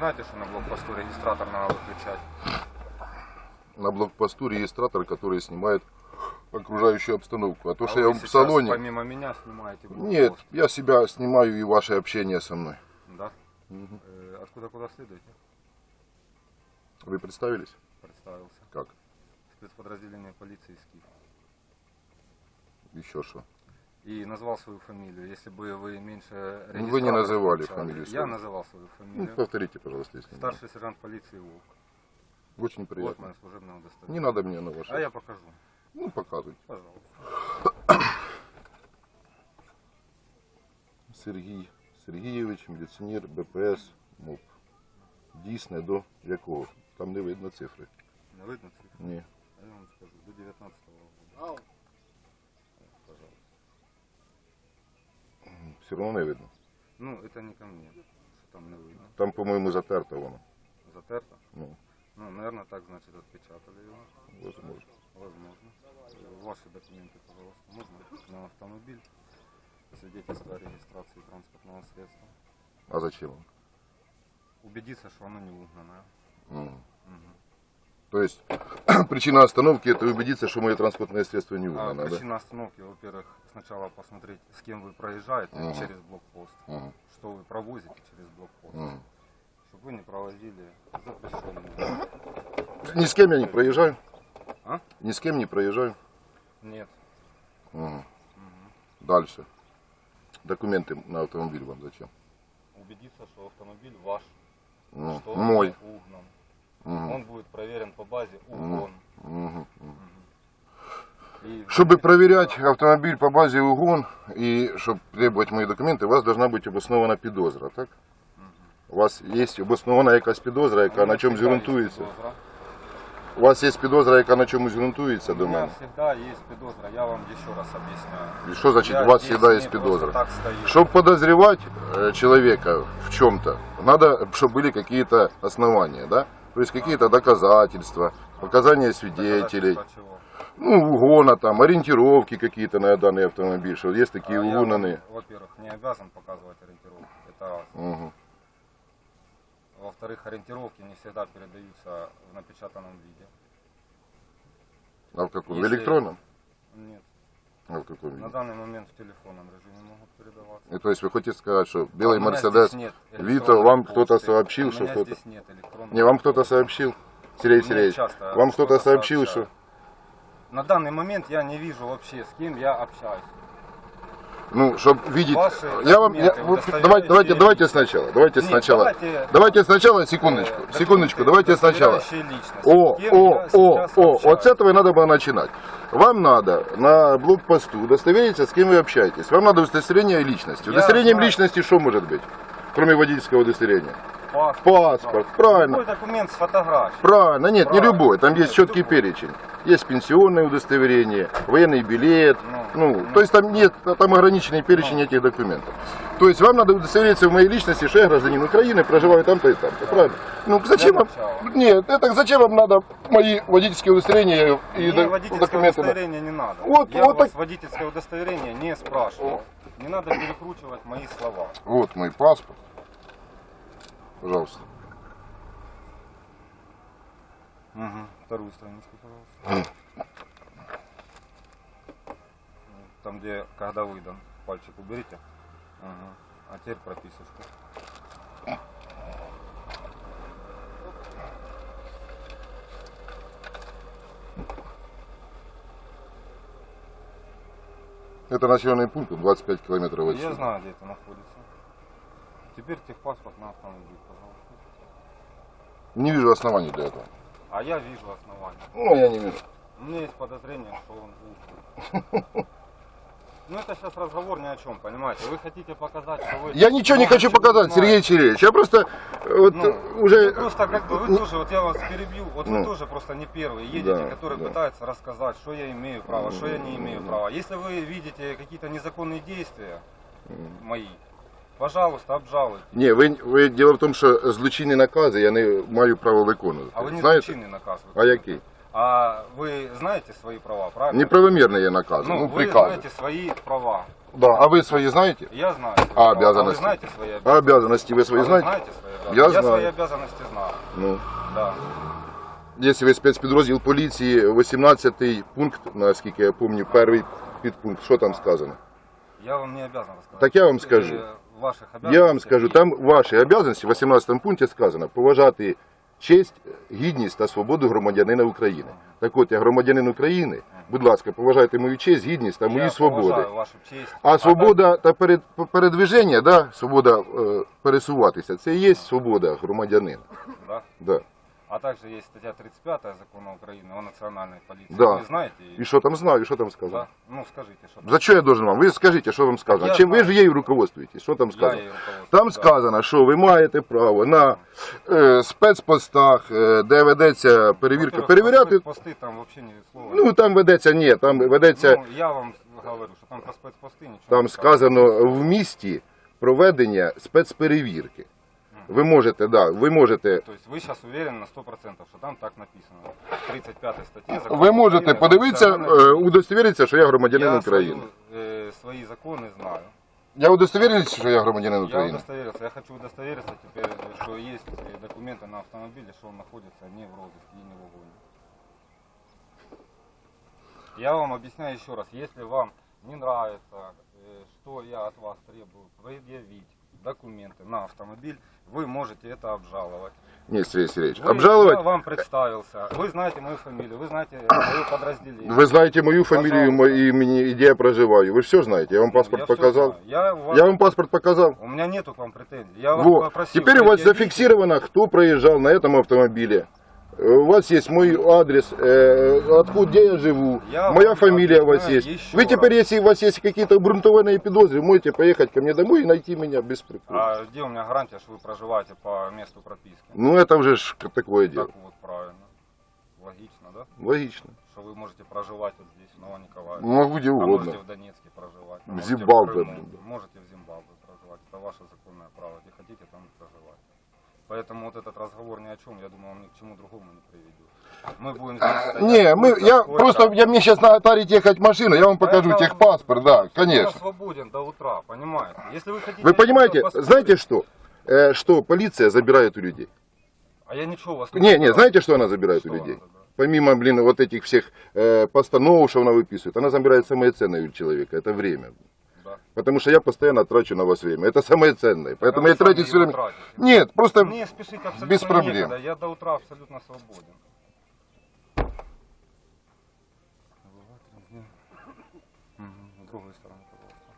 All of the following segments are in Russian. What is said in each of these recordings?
знаете, что на блокпосту регистратор надо выключать? На блокпосту регистратор, который снимает окружающую обстановку. А то, А что я в салоне... помимо меня снимаете блокпост? Нет, я себя снимаю и ваше общение со мной. Да? Э, откуда куда следуете? Вы представились? Представился. Как? Спецподразделение полиции СКИФ. Еще что? И назвал свою фамилию. Если бы вы меньше Ну, вы не регистраторов называли включали. фамилию Я свою. называл свою Ну, фамилию. повторите, пожалуйста, если не Старший сержант полиции Волк. Очень Вот приятно. мое служебное удостоверение. Не надо мне на ваше. А я покажу. Ну, показывайте. Пожалуйста. Сергій Сергійович, міліціонер, БПС, МОП. Дійсне до якого? Там не видно цифри. Не видно цифр? Ні. А я вам скажу. До 19 года. Пожалуйста. Все одно не видно. Ну, это не ко мне, там не видно. Там, по-моєму, затерто воно. Затерто? Ну, Ну, наверное, так, значит, отпечатали его. возможно. Возможно. Ваши документы, пожалуйста, можно на автомобиль, свидетельство о регистрации транспортного средства. А зачем? Убедиться, что оно не угнанное. М. Мгм. То есть причина остановки это убедиться, что мое транспортное средство не А угнано, да? причина остановки, во-первых, сначала посмотреть, с кем вы проезжаете Ага. через блокпост, Мгм. что вы провозите через блокпост, Мгм. чтобы вы не провозили запрещенные. Ни с кем я не проезжаю. А? Ни с кем не проезжаю. Нет. Мгм. Мгм. Дальше. Документы на автомобиль вам зачем? Убедиться, что автомобиль ваш, Ну, что мой. угнан. Мгм. Он будет проверен по базе Мгм. угон. Мгм. Мгм. И Чтобы проверять автомобиль по базе УГОН и чтобы требовать мои документы, у вас должна быть обоснована підозра, так? У вас є обоснована якась підозра, яка У меня на чомусь всегда есть ґрунтується. підозра. У вас є підозра, яка на чомусь ґрунтується У до меня мене. всегда есть подозра, я вам еще раз объясняю. І що значить Я у вас здесь завжди є не просто підозра? Так стою. Чтобы подозревать э, человека в чем-то, надо, чтобы были какие-то основания, да? То есть какие-то доказательства, показания свидетелей, ну, угона там, ориентировки какие-то на данный автомобиль, что есть такие А вам, Во-первых, не обязан показывать ориентировку. Это раз. Мгм. Во-вторых, ориентировки не всегда передаются в напечатанном виде. А в каком? В Если- электронном? Нет. А в каком На виде? данный момент в телефонном режиме могут передаваться. И, то есть вы хотите сказать, что белый А у меня Мерседес, Вито, вам кто-то сообщил, что кто-то... нет Не, вам кто-то сообщил? Сергей Сергеевич, вам кто-то сообщил, что... На данный момент я не вижу вообще, с кем я общаюсь. Ну, чтобы видеть... Ваши Я вам... я- удостоверяющие давайте, давайте, давайте сначала. Давайте Нет, сначала. давайте, Давайте сначала, секундочку, э, секундочку, давайте сначала. О, о, о, о, вот с этого и надо было начинать. Вам надо на блокпосту удостовериться, с кем вы общаетесь. Вам надо удостоверение личности. Удостоверением знаю. личности что может быть? Кроме водительского удостоверения. Паспорт. Паспорт, правильно. Любой документ с фотографией. Правильно, нет, не Правильно. любой, там есть четкий любой. перечень. Есть пенсионное удостоверение, военный билет, Ну, то есть там нет, там ограниченный перечень Ну. этих документов. То есть вам надо удостовериться в моей личности, что я гражданин Украины, проживаю там-то и там-то, правильно? Ну, зачем вам, нет, это зачем вам надо мои водительские удостоверения и Мне до- водительское документы? удостоверение не надо. Вот- я вот у вас так- водительское удостоверение не спрашивал. Не надо перекручивать мои слова. Вот мой паспорт, пожалуйста. Угу. Вторую страничку, пожалуйста. Там, где когда выдан. Пальчик уберите. Ага. А теперь прописочку. Это населенный пункт, 25 километров Я отсюда. знаю, где это находится. Теперь техпаспорт на автомобиль, пожалуйста. Не вижу оснований для этого. А я вижу основания. Ну, я не вижу. У меня есть подозрение, что он угнан. Ну это сейчас разговор ни о чем, понимаете? Вы хотите показать, что вы... Я ничего не хочу показать. Сергей Сергеевич. Я просто э, вот Ну, уже... Просто как бы вы тоже, вот я вас перебью, вот Ну. вы тоже просто не первые едете, Да, которые да. пытаются рассказать, что я имею право, что я не имею права. Если вы видите какие-то незаконные действия мои, пожалуйста, обжалуйте. Ні, ви, ви діло в тому, що злочинні накази я не маю права виконувати. А вы не Знаєте? злочинный наказ. А який? А вы знаете свои права, правильно? Неправомірний є наказ, Ну, ну, вы прикази. знаете свои права. Да. А ви свої знаєте? Я знаю. свои А права. обязанности? А вы знаете свои А обязанности? обязанности ви свої А вы знаєте? знаете свои обязанности? Я я знаю. свои обязанности знаю. Ну. Да. Якщо ви спецпідрозділ поліції, 18 пункт, наскільки я пам'ятаю, перший підпункт, що там сказано? Я вам не обязан рассказать. Так я вам Э, скажу. Ваших Я вам скажу, там ваші обов'язки, в 18 пункті сказано, поважати честь, гідність та свободу громадянина України. Так от, я громадянин України, будь ласка, поважайте мою честь, гідність та мої я свободи. вашу честь. А свобода та перед, передвиження, да, свобода е, пересуватися, це і є свобода громадянина. Да. Да. А также есть статья 35 закона Украины о национальной полиции. Да. Вы знаете? І що там знаю, і що там сказано? Да? Ну, скажите, что там. За що я должен вам? Ви скажіть, що вам сказано? Я Чим ви знаю. ж її руководствуєтесь? Що там Я сказано? ей руководствуюсь, Там да. сказано, що ви маєте право на е, спецпостах, е, де ведеться перевірка, Во-первых, перевіряти. Посты там вообще ни слова. Ну там ведеться, ні, там ведеться, Ну, я вам говорю, что там про спецпосты ничего там не сказано в місті проведення спецперевірки. Ви можете, да, ви можете. То есть вы сейчас уверены на 100%, что там так написано. В 35 статье закона Ви можете Украины о подивитися, национальной е, удостовіритися, що я громадянин Я України. свою, э, свои законы знаю. Я удостовірюся, що я громадянин Я України. удостоверился. Я хочу удостовериться теперь, что есть э, документы на автомобиле, что он находится не в розыске и не в угоне. Я вам объясняю еще раз. Если вам не нравится, э, что я от вас требую предъявить документы на автомобиль, вы можете это обжаловать. Ні, Сергій Сергійович, Вы- Я обжалувати. вам представился. Вы знаете мою фамилию, вы знаете мое подразделение. Ви знаєте мою фамілію Пожалуйста. мою, і мені, і де я проживаю. Ви ж все знаєте, я вам Ну, паспорт я всё показав. знаю. Я, у вас- Я вам паспорт показав. У меня нету к вам претензий. Я вас Во. попросил Теперь у вас предъявить. зафиксировано, кто проезжал на этом автомобиле. Э, У вас есть мой адрес, э, откуда где я живу, Я моя фамилия у вас есть. еще Вы теперь, если у вас есть какие-то обґрунтованные педозры, можете поехать ко мне домой и найти меня без препятствий. А где у меня гарантия, что вы проживаете по месту прописки? Ну это уже ж такое дело. Так вот, правильно. Логично, да? Логично. Что вы можете проживать вот здесь, в Новониколаеве. Могу где а угодно. можете в Донецке проживать. а В можете Зимбабве, Крыму, блин. Можете в Зимбабве проживать. Это ваше законное право. Где хотите, там. Поэтому вот этот разговор ни о чем, я думаю, он ни к чему другому не приведет. Мы будем стоять Не, мы, я просто, я, мне сейчас надо тарить ехать машину, я вам покажу Это- техпаспорт, да, Я конечно. свободен до утра, понимаете? Если вы хотите... Вы понимаете, посмотреть- знаете что? Э, что полиция забирает у людей. А я ничего у вас Не, не, забираю. знаете, что она забирает Что у людей? Помимо, блин, вот этих всех э, постанов, что она выписывает, она забирает самое ценное у человека, это время. Потому что я постоянно трачу на вас время. Это самое ценное. Поэтому я трачу все время. тратите. Нет, просто Мне спешить абсолютно без проблем. некогда, я до утра абсолютно свободен. Мгм, С другой стороны, пожалуйста.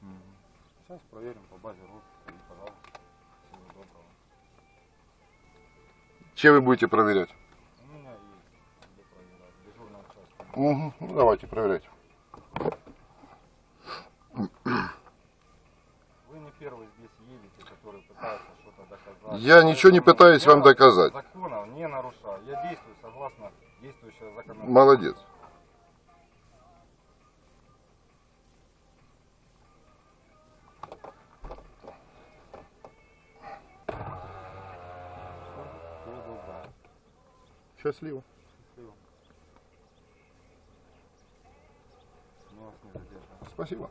Мгм. Сейчас проверим по базе рук. И, пожалуйста. Всего доброго. чем вы будете проверять? Угу. Ну, давайте проверять. Вы не первый здесь едете, который пытается что-то доказать. Я ничего не пытаюсь вам доказать. Законов не нарушаю. Я действую согласно действующего законодательства. Молодец. Счастливо. Спасибо.